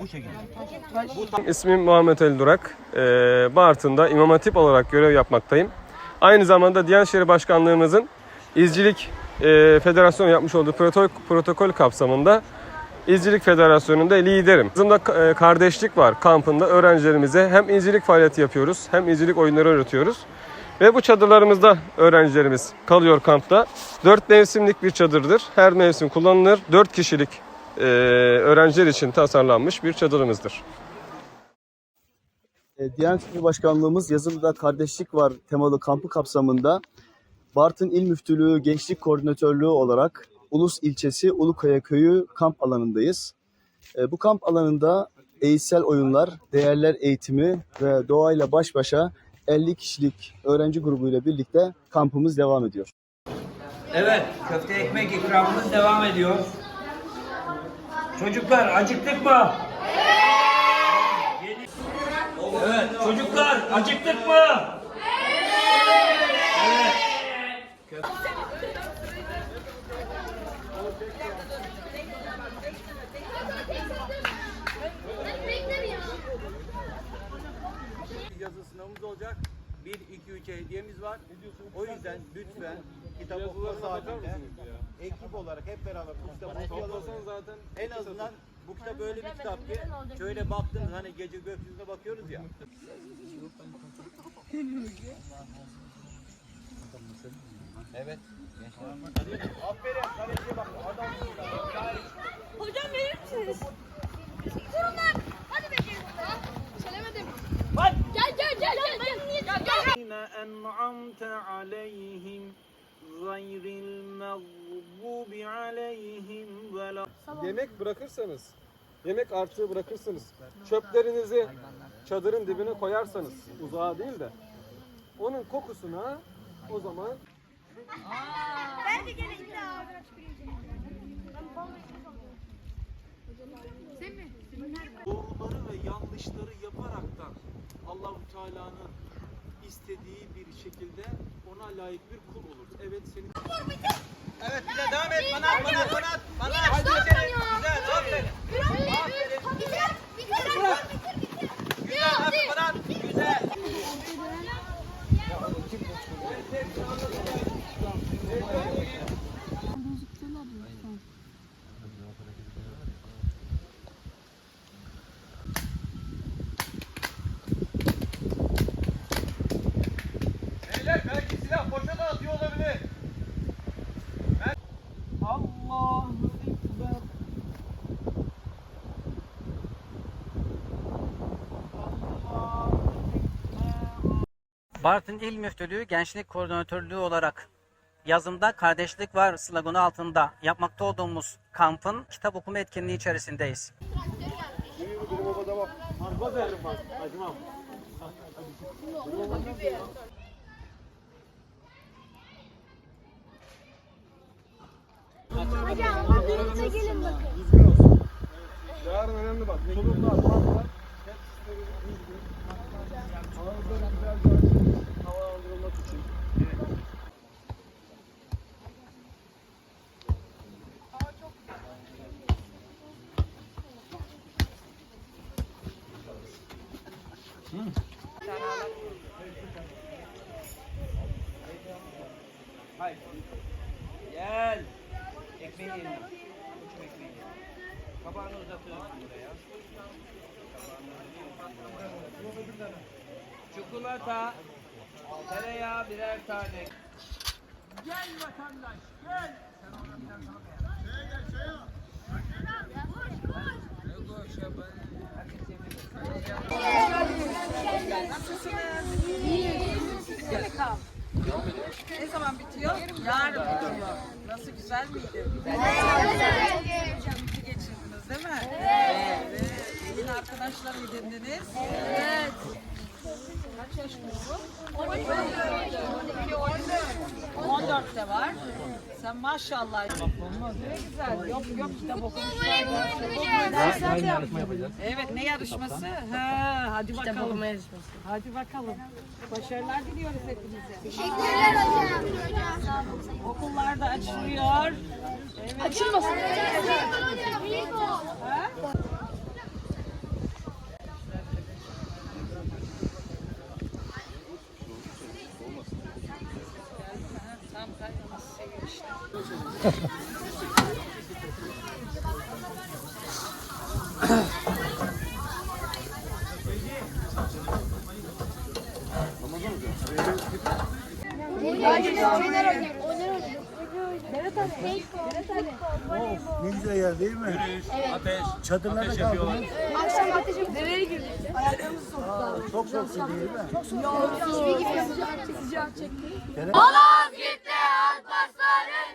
Bu şekilde. İsmim Muhammed Ali Durak. Ee, Bartın'da İmam Hatip olarak görev yapmaktayım. Aynı zamanda Diyanet İşleri Başkanlığımızın İzcilik e, Federasyonu yapmış olduğu protokol, protokol kapsamında İzcilik Federasyonu'nda liderim. Bizim de kardeşlik var kampında öğrencilerimize hem izcilik faaliyeti yapıyoruz hem izcilik oyunları öğretiyoruz. Ve bu çadırlarımızda öğrencilerimiz kalıyor kampta. 4 mevsimlik bir çadırdır. Her mevsim kullanılır. 4 kişilik e, öğrenciler için tasarlanmış bir çadırımızdır. E, Diyanet İşleri Başkanlığımız Yazılı'da Kardeşlik Var temalı kampı kapsamında Bartın İl Müftülüğü Gençlik Koordinatörlüğü olarak Ulus ilçesi Ulukaya Köyü kamp alanındayız. E, Bu kamp alanında eğitsel oyunlar, değerler eğitimi ve doğayla baş başa 50 kişilik öğrenci grubuyla birlikte kampımız devam ediyor. Evet, köfte ekmek ikramımız devam ediyor. Çocuklar acıktık mı? Evet. Evet, çocuklar acıktık mı? Evet. Yazı sınavımız olacak. 1 2 3 hediyemiz var. O yüzden lütfen kitap okuma saatinde ekip olarak hep beraber bu kitabı okuyalım. zaten en azından bu kitap öyle bir kitap ki şöyle baktınız hani gece gökyüzüne bakıyoruz ya. Evet. Aferin kaleciye bak. Adam Hocam verir misiniz? Durunlar. Hadi beceri. Söylemedim. Gel gel gel gel. Ben niye gel gel. أنعمت عليهم غير المغضوب عليهم ولا Yemek bırakırsanız, yemek artığı bırakırsanız, çöplerinizi çadırın dibine koyarsanız, uzağa değil de, onun kokusuna o zaman Ben de geleyim daha. doğruları ve yanlışları yaparaktan Allahu Teala'nın istediği bir şekilde ona layık bir kul olur. Evet senin Evet bir de devam et. Bana at bana at bana at. Bana at. Hadi Güzel. Güzel. Aferin. Bitir, bitir, bitir, bitir. Güzel. Aferin bana at. Güzel. Beyler belki silah boşa da atıyor olabilir. Allahu Ekber. Bartın İl Müftülüğü Gençlik Koordinatörlüğü olarak yazımda kardeşlik var sloganı altında yapmakta olduğumuz kampın kitap okuma etkinliği içerisindeyiz. Hocam ama birlikte gelin bakın. düzgün olsun. Yarın önemli bak. Tulumlar, parklar, hep düzgün. Ağızları güzelce. Havalandırılmak için. Hayır. Gel. Ekmeği yiyelim. Uçum ekmeği yiyelim. Kabağını uzatıyorsun buraya. Çikolata, tereyağı birer tane. Gel vatandaş, gel. Ne zaman bitiyor? Yarın bitiyor. Nasıl güzel miydi? Mutlu geçirdiniz değil mi? Evet. Yeni arkadaşlar edindiniz. Evet. Kaç yaş grubu? 14 de var. Sen maşallah. Ne güzel. Yok yok kitap okumuşlar. Dersler de yapacağız. Evet ne yarışması? Ha, hadi bakalım. Hadi bakalım. Başarılar diliyoruz hepinize. Teşekkürler hocam. Okullar da açılıyor. Evet. Açılmasın. Ne güzel yer değil mi? Yürüyüş, evet. ateş, Çadırlarda ateş yapıyorlar. Akşam ateşe nereye girdik? Ayaklarımızı soktular. Çok soğuk şey değil mi? Çok soğuk. Yok, gibi sıcak çekti. Oğlum gitti Alparslan'ı.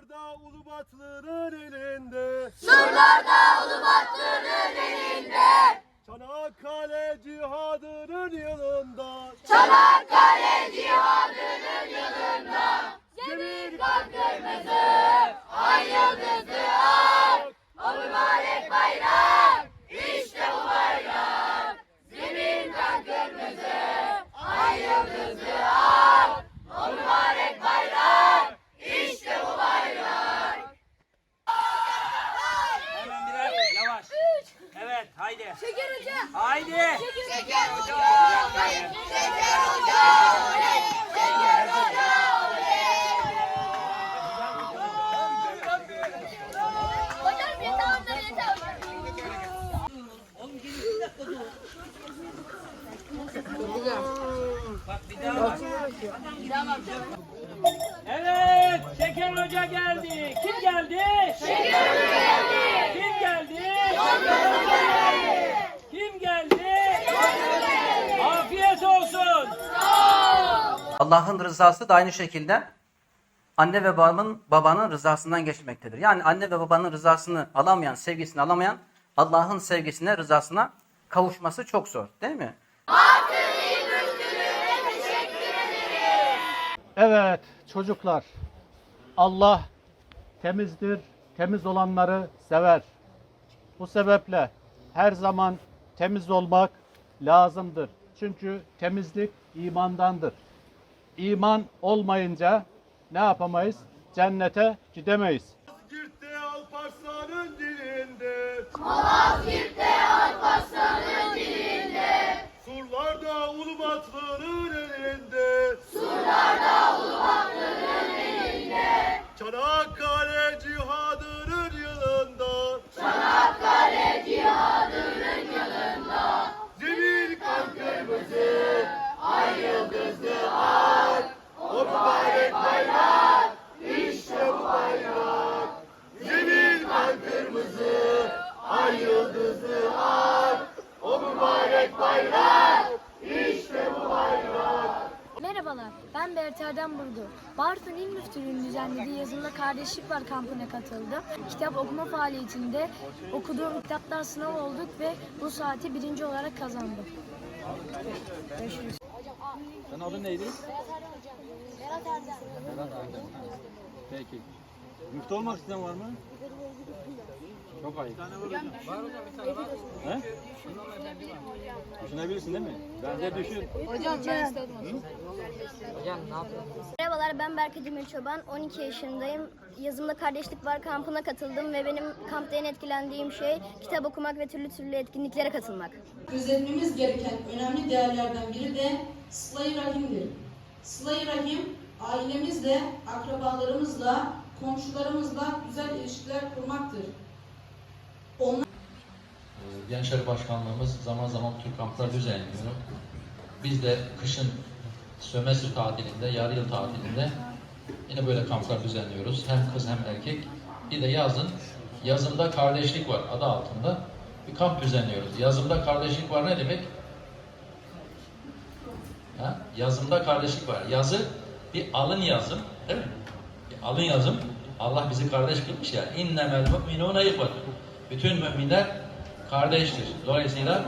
Surlarda Ulubatlı'nın elinde. Surlarda Ulubatlı'nın elinde. Çanakkale cihadının yılında. Çanakkale cihadının yılında. Zemin kan kırmızı, ay yıldızı ak. O mübarek bayrak, işte bu bayrak. Zemin kan kırmızı, ay yıldızı ak. O mübarek bayrak, işte bu bayrak. Hemen birer yavaş. Evet haydi. Şeker hoca. Haydi. Şeker hoca. oley! Şeker hoca. oley! Şeker hoca. Hocam yeter hocam yeter hocam. Bak bir daha bak. Evet, Şeker Hoca geldi. Kim geldi? Şeker Hoca geldi. Kim geldi? Kim geldi? Afiyet olsun. Allah'ın rızası da aynı şekilde anne ve babanın babanın rızasından geçmektedir. Yani anne ve babanın rızasını alamayan, sevgisini alamayan Allah'ın sevgisine, rızasına kavuşması çok zor, değil mi? Evet çocuklar. Allah temizdir, temiz olanları sever. Bu sebeple her zaman temiz olmak lazımdır. Çünkü temizlik imandandır. İman olmayınca ne yapamayız? Cennete gidemeyiz. Girtte Alparslan'ın dilinde. Malazgirt'te Alparslan'ın dilinde. Surlarda Ulubatlı'nın elinde. Surlarda Müftülüğü'nün düzenlediği yazılı Kardeşlik Var kampına katıldım. Kitap okuma faaliyetinde okuduğum kitaplar sınav olduk ve bu saati birinci olarak kazandım. Görüşürüz. Senin adın neydi? Berat Erdem. Peki. Müftü olmak isteyen var mı? Çok ayıp. Var mı bir tane var? He? Düşünebilirsin değil mi? Bence düşün. Merhabalar, ben Berke Cemil Çoban. 12 yaşındayım. Yazımda Kardeşlik Var kampına katıldım ve benim kampta en etkilendiğim şey kitap okumak ve türlü türlü etkinliklere katılmak. Gözetmemiz gereken önemli değerlerden biri de sıla-i rahimdir. Sıla-i rahim ailemizle, akrabalarımızla, komşularımızla güzel ilişkiler kurmaktır. Gençler Başkanlığımız zaman zaman Türk kamplar düzenliyor. Biz de kışın sömestr tatilinde, yarı yıl tatilinde yine böyle kamplar düzenliyoruz. Hem kız hem erkek. Bir de yazın, yazımda kardeşlik var adı altında bir kamp düzenliyoruz. Yazımda kardeşlik var ne demek? Ha? Yazımda kardeşlik var. Yazı bir alın yazım, değil mi? Bir alın yazım. Allah bizi kardeş kılmış ya. İnnemel mu'minûne ihvetun. Bütün müminler kardeştir. Dolayısıyla